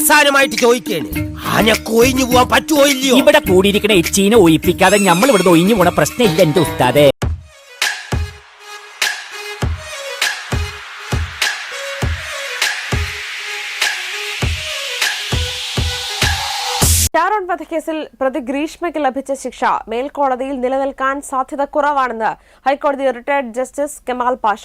അവസാനമായിട്ട് ചോദിക്കേണ്. ആനക്ക് ഒഴിഞ്ഞു പോവാൻ പറ്റുമോ ഇല്ലയോ? ഇവിടെ കൂടിയിരിക്കണ എച്ചീനെ ഒഴിപ്പിക്കാതെ നമ്മൾ ഇവിടുന്ന് ഒഴിഞ്ഞു പോണ പ്രശ്നമില്ല എന്റെ ഉസ്താദെ. ഷാരോൺ വധക്കേസിൽ പ്രതി ഗ്രീഷ്മയ്ക്ക് ലഭിച്ച ശിക്ഷ മേൽക്കോടതിയിൽ നിലനിൽക്കാൻ സാധ്യത കുറവാണെന്ന് ഹൈക്കോടതി റിട്ടയർഡ് ജസ്റ്റിസ് കെമാൽ പാഷ.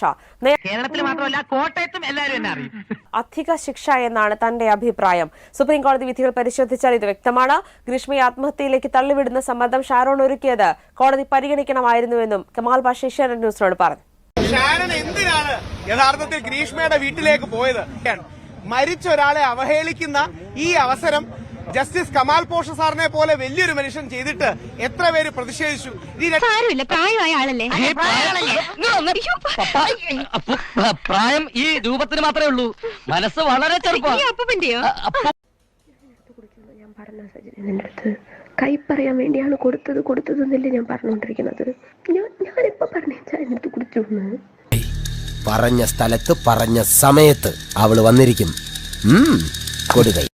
കേരളത്തിൽ മാത്രമല്ല കോട്ടയത്തും എല്ലാവരും എന്നെ അറിയും. അധിക ശിക്ഷ എന്നാണ് തന്റെ അഭിപ്രായം. സുപ്രീം കോടതി വിധികൾ പരിശോധിച്ചാൽ ഇത് വ്യക്തമാണ്. ഗ്രീഷ്മയെ ആത്മഹത്യയിലേക്ക് തള്ളിവിടുന്ന സമ്മർദ്ദം ഷാരോൺ ഒരുക്കിയത് കോടതി പരിഗണിക്കണമായിരുന്നുവെന്നും കമാൽ പാഷ ഏഷ്യാനെറ്റ് ന്യൂസിനോട് പറഞ്ഞു. എന്തിനാണ് യഥാർത്ഥത്തിൽ ഗ്രീഷ്മയുടെ വീട്ടിലേക്ക് പോയത്? മരിച്ച ഒരാളെ അവഹേളിക്കുന്ന ഈ അവസരം ജസ്റ്റിസ് കമാൽ പോഷ സാറിനെ പോലെ വലിയൊരു മനുഷ്യൻ ചെയ്തിട്ട് എത്ര പേര് പ്രതിഷേധിച്ചു? സാരമില്ല പ്രായമായ ആളല്ലേ? പ്രായം ഈ രൂപത്തിന് മാത്രമേ ഉള്ളൂ. മനസ്സ് വളരെ ഞാൻ പറഞ്ഞ സജിനി നിന്റെ അടുത്ത് കൈ പറയാൻ വേണ്ടിയാണ് കൊടുത്തത് കൊടുത്തത് എന്നല്ലേ ഞാൻ പറഞ്ഞുകൊണ്ടിരിക്കുന്നത്. ഞാൻ ഞാനിപ്പോ പറഞ്ഞു കുടിച്ചു പറഞ്ഞ സ്ഥലത്ത് പറഞ്ഞ സമയത്ത് അവൾ വന്നിരിക്കും. കൊടുക്കൈ കൊടുകൈ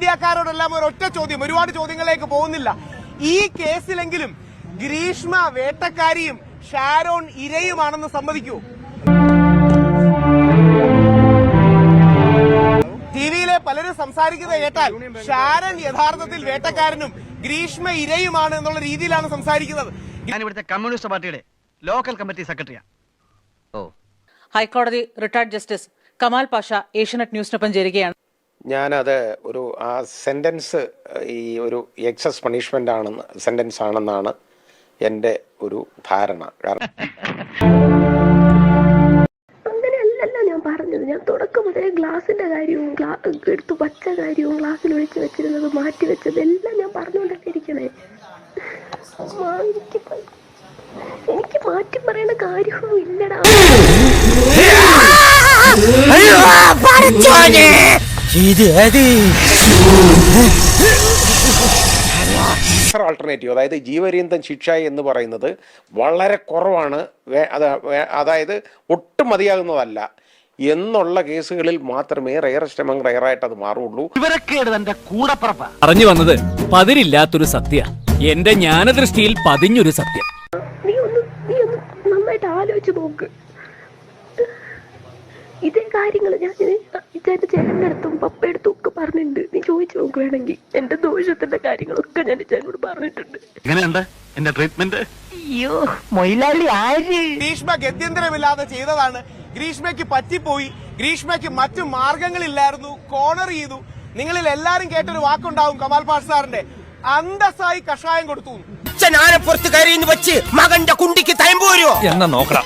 മീഡിയക്കാരോടെല്ലാം ഒരു ഒറ്റ ചോദ്യം ഒരുപാട് ചോദ്യങ്ങളിലേക്ക് പോകുന്നില്ല. ഈ കേസിലെങ്കിലും ഗ്രീഷ്മ വേട്ടക്കാരിയും ഷാരോൺ ഇരയുമാണെന്ന് സമ്മതിക്കൂ ടിവിയിലെ പലരും സംസാരിക്കുന്നത് കേട്ടാൽ ഷാരൻ യഥാർത്ഥത്തിൽ വേട്ടക്കാരനും ഗ്രീഷ്മ ഇരയുമാണ് എന്നുള്ള രീതിയിലാണ് സംസാരിക്കുന്നത്. ഞാൻ ഇവിടുത്തെ കമ്മ്യൂണിസ്റ്റ് പാർട്ടിയുടെ ലോക്കൽ കമ്മിറ്റി സെക്രട്ടറിയാണ് ഹൈക്കോടതി റിട്ടയർഡ് ജസ്റ്റിസ് കമാൽ പാഷ ഏഷ്യനെറ്റ് ന്യൂസിനൊപ്പം ചേരുകയാണ്. ഞാനത് ഒരു ആ സെന്റൻസ് ഈ ഒരു എക്സസ് പണിഷ്മെന്റ് ആണെന്ന് സെന്റൻസ് ആണെന്നാണ് എന്റെ ഒരു ധാരണ കാരണം അങ്ങനെയല്ലല്ലോ ഞാൻ പറഞ്ഞത് ഞാൻ തുടക്കം മുതലേ ഗ്ലാസിന്റെ കാര്യവും ഗ്ലാ എടുത്തു വച്ച കാര്യവും ഗ്ലാസ്സിൽ ഒഴിച്ച് വെച്ചിരുന്നത് മാറ്റി വെച്ചത് എല്ലാം ഞാൻ പറഞ്ഞുകൊണ്ടല്ലേ ഇരിക്കണേ എനിക്ക് എനിക്ക് മാറ്റി പറയേണ്ട കാര്യമൊന്നും ഇല്ലടാ ഇത് ആൾട്ടർനേറ്റീവ് അതായത് ജീവപര്യന്തം ശിക്ഷ എന്ന് പറയുന്നത് വളരെ കുറവാണ്. അത് അതായത് ഒട്ടും മതിയാകുന്നതല്ല. എന്നുള്ള കേസുകളിൽ മാത്രമേ റയറസ്റ്റ് എമംഗ് റയറായിട്ട് അത് മാറുള്ളൂ ഇവരൊക്കെയാണ് തന്റെ കൂടപ്പറപ്പ. പറഞ്ഞു വന്നത് പതിരില്ലാത്തൊരു സത്യ. എന്റെ ജ്ഞാനദൃഷ്ടിയിൽ പതിഞ്ഞൊരു സത്യം. നീ ഒന്ന് നീ ഒന്ന് നന്നായിട്ട് ആലോചിച്ച് നോക്ക്. ഇതേ കാര്യങ്ങൾ ഞാൻ എന്റെ ചേട്ടന്റെ അടുത്തും പപ്പയടുത്തും ഒക്കെ പറഞ്ഞിട്ടുണ്ട്. നീ ചോദിച്ചു നോക്ക് വേണമെങ്കിൽ. എന്റെ ദോഷത്തിന്റെ കാര്യങ്ങളൊക്കെ ഞാൻ ചേട്ടനോട് പറഞ്ഞിട്ടുണ്ട്. എങ്ങനെയുണ്ട് എന്റെ ട്രീറ്റ്മെന്റ് അയ്യോ മൊയിലാളി ആര്? ഗ്രീഷ്മ ഗത്യന്തരമില്ലാതെ ചെയ്തതാണ്. ഗ്രീഷ്മയ്ക്ക് പറ്റിപ്പോയി. ഗ്രീഷ്മയ്ക്ക് മറ്റു മാർഗങ്ങളില്ലായിരുന്നു. കോർണർ ചെയ്തു. നിങ്ങളിൽ എല്ലാരും കേട്ടൊരു വാക്കുണ്ടാവും കമാൽ പാഷ് സാറിന്റെ അന്തസ്സായി കഷായം കൊടുത്തു. കയറി ആനപ്പുറത്ത് കയറിയെന്ന് വെച്ച് മകന്റെ കുണ്ടിക്ക് തയമ്പോരോ എന്നാ നോക്കണം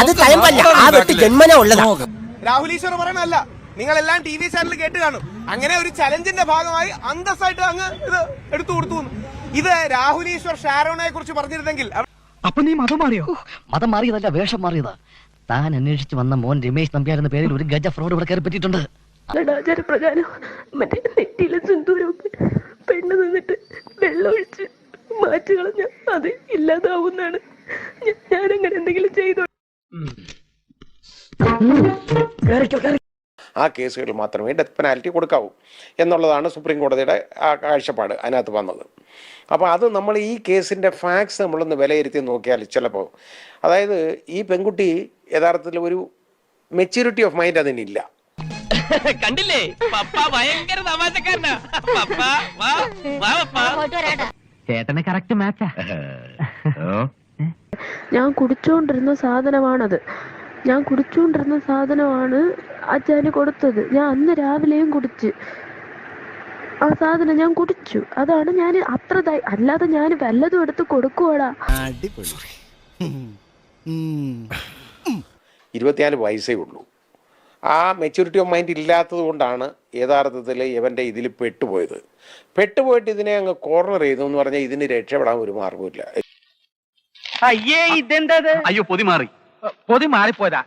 അത് തയമ്പല്ല. ആ വെട്ട് ജന്മന ഉള്ളതാ. രാഹുൽ ഈശ്വർ പറയണല്ല നിങ്ങളെല്ലാം ടി വി ചാനൽ കേട്ട് കാണും. അങ്ങനെ ഒരു ചലഞ്ചിന്റെ ഭാഗമായി അന്തസ്സായിട്ട് അങ്ങ് ഇത് എടുത്തു കൊടുത്തു. ഇത് രാഹുൽ ഈശ്വർ ഷാരോണെ കുറിച്ച് പറഞ്ഞിരുന്നെങ്കിൽ അപ്പൊ നീ മതം മാറിയോ? മതം മാറിയതല്ല വേഷം മാറിയതാ. താൻ അന്വേഷിച്ച് വന്ന മോൻ രമേശ് നമ്പ്യാർ എന്ന പേരിൽ ഒരു ഗജ ഫ്രോഡ് ഇവിടെ കയറി പറ്റിയിട്ടുണ്ട് ഗടാചാര പ്രകാരം മറ്റേ നെറ്റിയിലെ സിന്ദൂരമൊക്കെ പെണ്ണ് നിന്നിട്ട് വെള്ളമൊഴിച്ച് മാറ്റി കളഞ്ഞ അത് ഇല്ലാതാവുന്നാണ് ആ കേസുകളിൽ മാത്രമേ ഡെത്ത് പെനാൽറ്റി കൊടുക്കാവൂ എന്നുള്ളതാണ് സുപ്രീം കോടതിയുടെ ആ കാഴ്ചപ്പാട് അതിനകത്ത് വന്നത്. അപ്പോൾ അത് നമ്മൾ ഈ കേസിന്റെ ഫാക്ട്സ് നമ്മളൊന്ന് വിലയിരുത്തി നോക്കിയാൽ ചിലപ്പോൾ അതായത് ഈ പെൺകുട്ടി യഥാർത്ഥത്തിൽ ഒരു മെച്യൂരിറ്റി ഓഫ് മൈൻഡ് അതിനില്ല കണ്ടില്ലേ? പപ്പ ഭയങ്കര തമാശക്കാരനാ. പപ്പ വാ വാ പപ്പ. ചേട്ടന് കറക്റ്റ് മാച്ചാ ഞാൻ കുടിച്ചോണ്ടിരുന്ന സാധനമാണത്. ഞാൻ കുടിച്ചുകൊണ്ടിരുന്ന സാധനമാണ് അച്ഛന് കൊടുത്തത്. ഞാൻ അന്ന് രാവിലെയും കുടിച്ച്. ആ സാധനം ഞാൻ കുടിച്ചു. അതാണ് ഞാൻ അത്ര അല്ലാതെ ഞാൻ വല്ലതും എടുത്ത് കൊടുക്കുവാടാ. ഇരുപത്തിനാല് വയസ്സേ ഉള്ളൂ. ആ മെച്യൂരിറ്റി ഓഫ് മൈൻഡ് ഇല്ലാത്തത് കൊണ്ടാണ് യഥാർത്ഥത്തിൽ ഇവന്റെ ഇതിൽ പെട്ടുപോയത്. പെട്ടുപോയിട്ട് ഇതിനെ അങ്ങ് കോർണർ ചെയ്തു എന്ന് പറഞ്ഞാൽ ഇതിന് രക്ഷപ്പെടാൻ ഒരു മാർഗമില്ല അയ്യേ ഇതെന്താ അയ്യോ പൊതി മാറി. പൊതി മാറിപ്പോയതാ.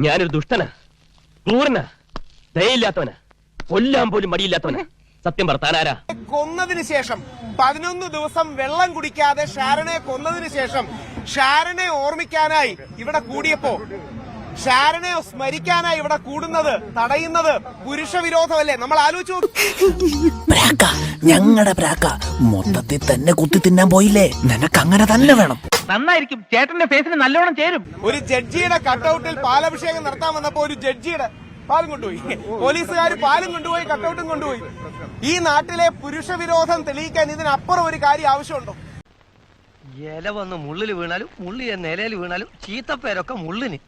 ഞാനൊരു ദുഷ്ടനാ. ക്രൂരനാ. ദയയില്ലാത്തവനാ. കൊല്ലാൻ പോലും മടിയില്ലാത്തവനാ. സത്യം പറത്താനാരാ കൊന്നതിന് ശേഷം പതിനൊന്ന് ദിവസം വെള്ളം കുടിക്കാതെ ഷാരനെ കൊന്നതിന് ശേഷം ഷാരനെ ഓർമ്മിക്കാനായി ഇവിടെ കൂടിയപ്പോ ഷാരനെ സ്മരിക്കാനായി ഇവിടെ കൂടുന്നത് തടയുന്നത് പുരുഷ വിരോധമല്ലേ നമ്മൾ ആലോചിച്ചു ഞങ്ങളുടെ പ്രാക്ക മൊത്തത്തിൽ തന്നെ കുത്തി തിന്നാൻ പോയില്ലേ? നിനക്ക് അങ്ങനെ തന്നെ വേണം. നന്നായിരിക്കും. ചേട്ടന്റെ ഫേസിന് നല്ലോണം ചേരും. ഒരു ജഡ്ജിയുടെ കട്ടൗട്ടിൽ പാലഭിഷേകം നടത്താൻ വന്നപ്പോ ഒരു ജഡ്ജിയുടെ പാലും കൊണ്ടുപോയി. പോലീസുകാർ പാലും കൊണ്ടുപോയി കട്ടൗട്ടും കൊണ്ടുപോയി. ഈ നാട്ടിലെ പുരുഷ വിരോധം തെളിയിക്കാൻ ഇതിനപ്പുറം ഒരു കാര്യം ആവശ്യമുണ്ടോ? ഇല വന്ന് മുള്ളിൽ വീണാലും മുള്ളി നിലയിൽ വീണാലും ചീത്തപ്പേരൊക്കെ മുള്ളിന്.